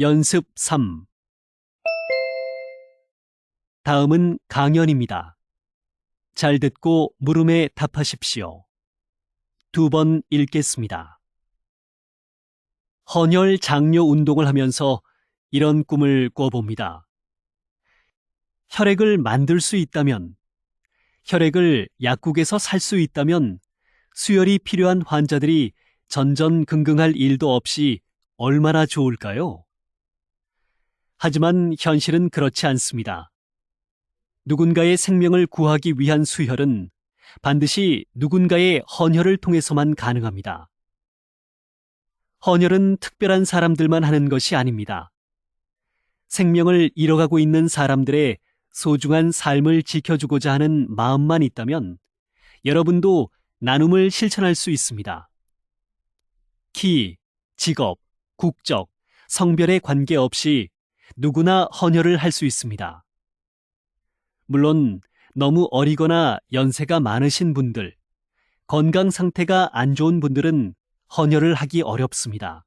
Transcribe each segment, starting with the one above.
연습 3 다음은 강연입니다. 잘 듣고 물음에 답하십시오. 두 번 읽겠습니다. 헌혈 장려 운동을 하면서 이런 꿈을 꿔봅니다. 혈액을 만들 수 있다면, 혈액을 약국에서 살 수 있다면 수혈이 필요한 환자들이 전전긍긍할 일도 없이 얼마나 좋을까요? 하지만 현실은 그렇지 않습니다. 누군가의 생명을 구하기 위한 수혈은 반드시 누군가의 헌혈을 통해서만 가능합니다. 헌혈은 특별한 사람들만 하는 것이 아닙니다. 생명을 잃어가고 있는 사람들의 소중한 삶을 지켜주고자 하는 마음만 있다면 여러분도 나눔을 실천할 수 있습니다. 키, 직업, 국적, 성별에 관계없이 누구나 헌혈을 할 수 있습니다. 물론 너무 어리거나 연세가 많으신 분들, 건강 상태가 안 좋은 분들은 헌혈을 하기 어렵습니다.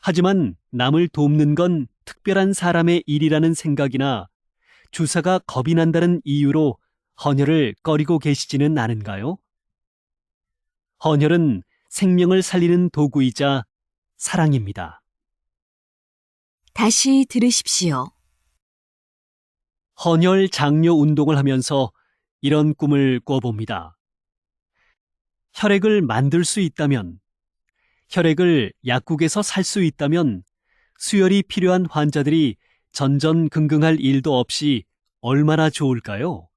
하지만 남을 돕는 건 특별한 사람의 일이라는 생각이나 주사가 겁이 난다는 이유로 헌혈을 꺼리고 계시지는 않은가요? 헌혈은 생명을 살리는 도구이자 사랑입니다. 다시 들으십시오. 헌혈 장려 운동을 하면서 이런 꿈을 꿔봅니다. 혈액을 만들 수 있다면, 혈액을 약국에서 살 수 있다면 수혈이 필요한 환자들이 전전긍긍할 일도 없이 얼마나 좋을까요?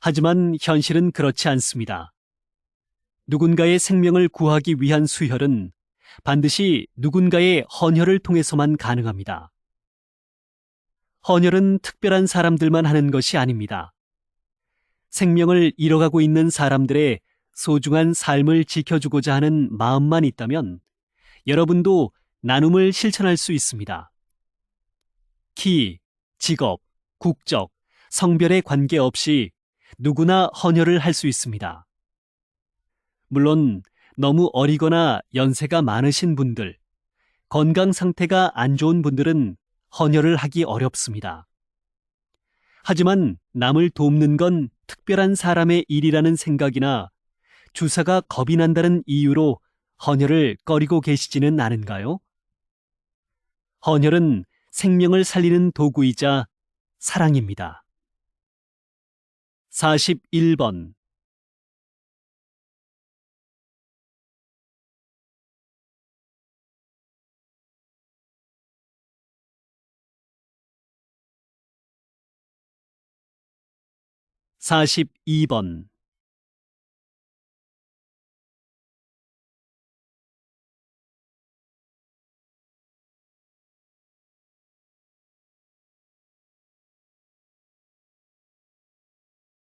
하지만 현실은 그렇지 않습니다. 누군가의 생명을 구하기 위한 수혈은 반드시 누군가의 헌혈을 통해서만 가능합니다. 헌혈은 특별한 사람들만 하는 것이 아닙니다. 생명을 잃어가고 있는 사람들의 소중한 삶을 지켜주고자 하는 마음만 있다면 여러분도 나눔을 실천할 수 있습니다. 키, 직업, 국적, 성별에 관계없이 누구나 헌혈을 할 수 있습니다. 물론 너무 어리거나 연세가 많으신 분들, 건강 상태가 안 좋은 분들은 헌혈을 하기 어렵습니다. 하지만 남을 돕는 건 특별한 사람의 일이라는 생각이나 주사가 겁이 난다는 이유로 헌혈을 꺼리고 계시지는 않은가요? 헌혈은 생명을 살리는 도구이자 사랑입니다. 41번 42번